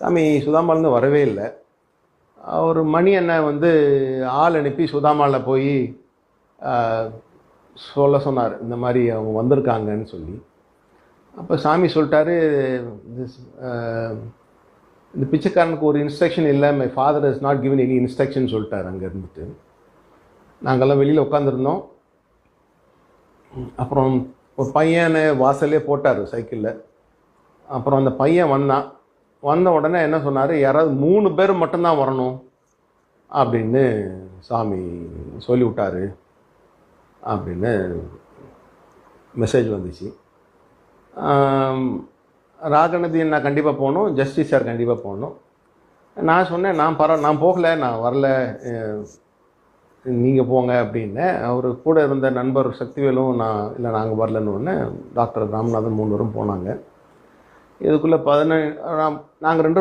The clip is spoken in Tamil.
சாமி சுதாமாலேருந்து வரவே இல்லை. அவர் மணி அண்ணன் வந்து ஆள் அனுப்பி சுதாமாவில் போய் சொல்ல சொன்னார். இந்த மாதிரி அவங்க வந்திருக்காங்கன்னு சொல்லி. அப்போ சாமி சொல்லிட்டாரு இந்த பிச்சைக்காரனுக்கு ஒரு இன்ஸ்ட்ரக்ஷன் இல்லை. My father is not given any instruction சொல்லிட்டார் அங்கே இருந்துட்டு. நாங்கள்லாம் வெளியில் உட்காந்துருந்தோம் அப்புறம் ஒரு பையனை வாசலே போட்டார் சைக்கிளில். அப்புறம் அந்த பையன் வந்தான். வந்த உடனே என்ன சொன்னார்? யாராவது மூணு பேர் மட்டும்தான் வரணும் அப்படின்னு சாமி சொல்லிவிட்டார் அப்படின்னு மெசேஜ் வந்துச்சு. ஆம், ராகநதி நான் கண்டிப்பாக போகணும் ஜஸ்டிஸ் சார் கண்டிப்பாக போகணும். நான் சொன்னேன் நான் பரவ நான் போகல நான் வரல நீங்கள் போங்க அப்படின்னேன் அவர் கூட இருந்த நண்பர் சக்திவேலும் நான் இல்லை நாங்கள் வரலன்னு உடனே டாக்டர் ராமநாதன் மூணு பேரும் போனாங்க. இதுக்குள்ளே பதினேழு நாங்கள் ரெண்டு